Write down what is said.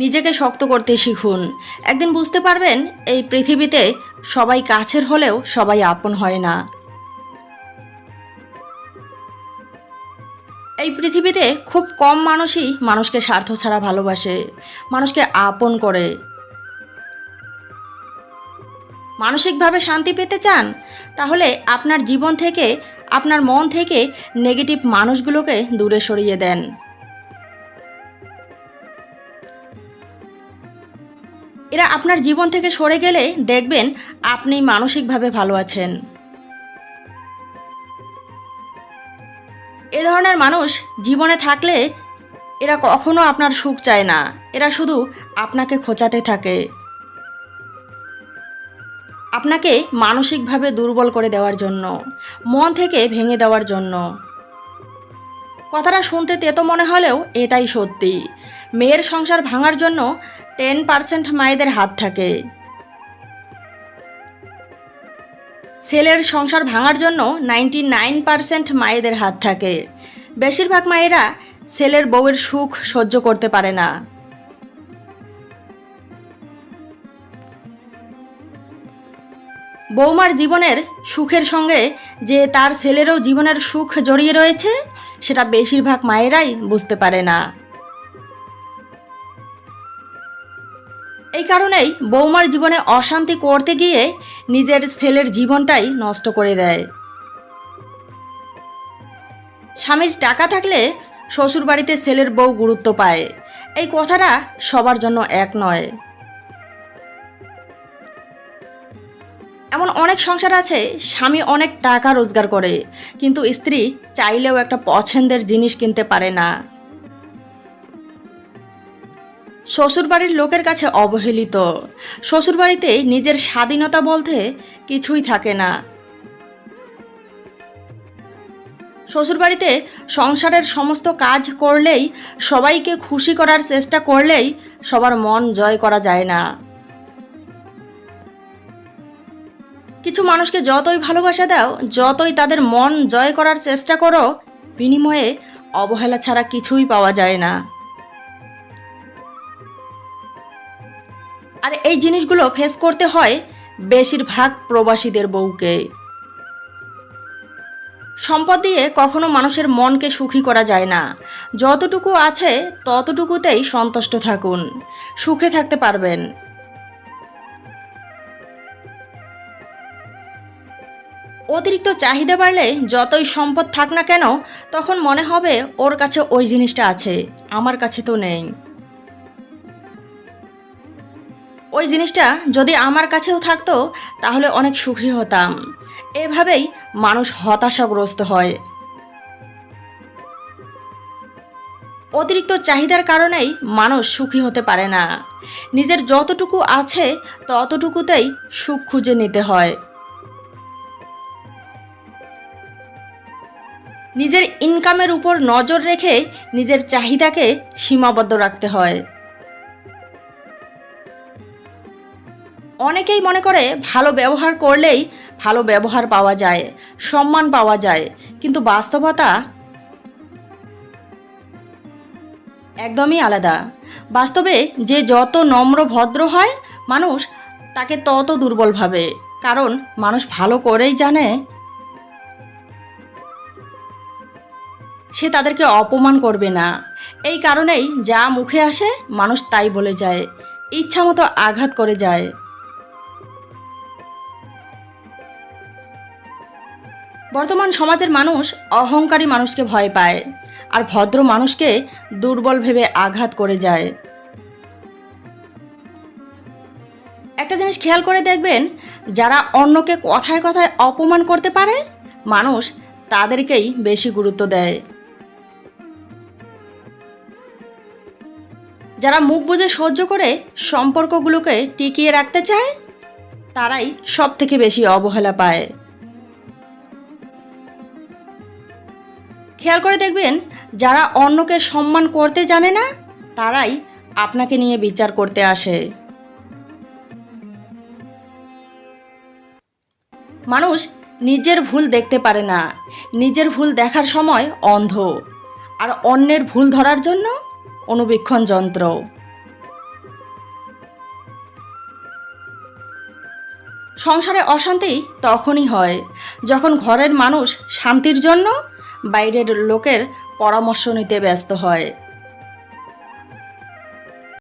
নিজেকে শক্ত করতে শিখুন। একদিন বুঝতে পারবেন, এই পৃথিবীতে সবাই কাছের হলেও সবাই আপন হয় না। এই পৃথিবীতে খুব কম মানুষই মানুষকে স্বার্থ ছাড়া ভালোবাসে, মানুষকে আপন করে। মানসিকভাবে শান্তি পেতে চান, তাহলে আপনার জীবন থেকে, আপনার মন থেকে নেগেটিভ মানুষগুলোকে দূরে সরিয়ে দেন। এরা আপনার জীবন থেকে সরে গেলে দেখবেন আপনি মানসিকভাবে ভালো আছেন। এ ধরনের মানুষ জীবনে থাকলে এরা কখনো আপনার সুখ চায় না। এরা শুধু আপনাকে খোঁচাতে থাকে। আপনাকে মানসিকভাবে দুর্বল করে দেওয়ার জন্য, মন থেকে ভেঙে দেওয়ার জন্য। কথাটা শুনতে তেতো মনে হলেও এটাই সত্যি। মেয়ের সংসার ভাঙার জন্য টেন পার্সেন্ট মায়েদের হাত থাকে। ছেলের সংসার ভাঙার জন্য নাইনটি নাইন পার্সেন্ট মায়েদের হাত থাকে। বেশিরভাগ মায়েরা ছেলের বউয়ের সুখ সহ্য করতে পারে না। বৌমার জীবনের সুখের সঙ্গে যে তার ছেলেরও জীবনের সুখ জড়িয়ে রয়েছে, সেটা বেশিরভাগ মায়েরাই বুঝতে পারে না। এই কারণেই বৌমার জীবনে অশান্তি করতে গিয়ে নিজের ছেলের জীবনটাই নষ্ট করে দেয়। স্বামীর টাকা থাকলে শ্বশুরবাড়িতে ছেলের বউ গুরুত্ব পায়। এই কথাটা সবার জন্য এক নয়। এমন অনেক সংসার আছে, স্বামী অনেক টাকা রোজগার করে, কিন্তু স্ত্রী চাইলেও একটা পছন্দের জিনিস কিনতে পারে না। শ্বশুরবাড়ির লোকের কাছে অবহেলিত। শ্বশুরবাড়িতে নিজের স্বাধীনতা বলতে কিছুই থাকে না। শ্বশুরবাড়িতে সংসারের সমস্ত কাজ করলেই, সবাইকে খুশি করার চেষ্টা করলেই সবার মন জয় করা যায় না। কিছু মানুষকে যতই ভালোবাসা দাও, যতই তাদের মন জয় করার চেষ্টা করো, বিনিময়ে অবহেলা ছাড়া কিছুই পাওয়া যায় না। আর এই জিনিসগুলো ফেস করতে হয় বেশিরভাগ প্রবাসীদের বউকে। সম্পদ দিয়ে কখনো মানুষের মনকে সুখী করা যায় না। যতটুকু আছে ততটুকুতেই সন্তুষ্ট থাকুন, সুখে থাকতে পারবেন। অতিরিক্ত চাহিদা বাড়লে যতই সম্পদ থাক না কেন, তখন মনে হবে ওর কাছে ওই জিনিসটা আছে, আমার কাছে তো নেই। ওই জিনিসটা যদি আমার কাছেও থাকতো, তাহলে অনেক সুখী হতাম। এভাবেই মানুষ হতাশাগ্রস্ত হয়। অতিরিক্ত চাহিদার কারণেই মানুষ সুখী হতে পারে না। নিজের যতটুকু আছে, ততটুকুতেই সুখ খুঁজে নিতে হয়। নিজের ইনকামের উপর নজর রেখে নিজের চাহিদাকে সীমাবদ্ধ রাখতে হয়। অনেকেই মনে করে ভালো ব্যবহার করলেই ভালো ব্যবহার পাওয়া যায়, সম্মান পাওয়া যায়, কিন্তু বাস্তবতা একদমই আলাদা। বাস্তবে যে যত নম্র ভদ্র হয়, মানুষ তাকে তত দুর্বল ভাবে, কারণ মানুষ ভালো করেই জানে সে তাদেরকে অপমান করবে না। এই কারণেই যা মুখে আসে, মানুষ তাই বলে যায় ইচ্ছা মতো আঘাত করে যায়। বর্তমান সমাজের মানুষ অহংকারী মানুষকে ভয় পায় আর ভদ্র মানুষকে দুর্বল ভেবে আঘাত করে যায়। একটা জিনিস খেয়াল করে দেখবেন, যারা অন্যকে কথায় কথায় অপমান করতে পারে, মানুষ তাদেরকেই বেশি গুরুত্ব দেয়। যারা মুখ বুঝে সহ্য করে সম্পর্কগুলোকে টিকিয়ে রাখতে চায়, তারাই সব থেকে বেশি অবহেলা পায়। খেয়াল করে দেখবেন, যারা অন্যকে সম্মান করতে জানে না, তারাই আপনাকে নিয়ে বিচার করতে আসে। মানুষ নিজের ভুল দেখতে পারে না। নিজের ভুল দেখার সময় অন্ধ। আর অন্যের ভুল ধরার জন্য অনুবীক্ষণ যন্ত্র। সংসারে অশান্তি তখনই হয়, যখন ঘরের মানুষ শান্তির জন্য বাইরের লোকের পরামর্শ নিতে ব্যস্ত হয়।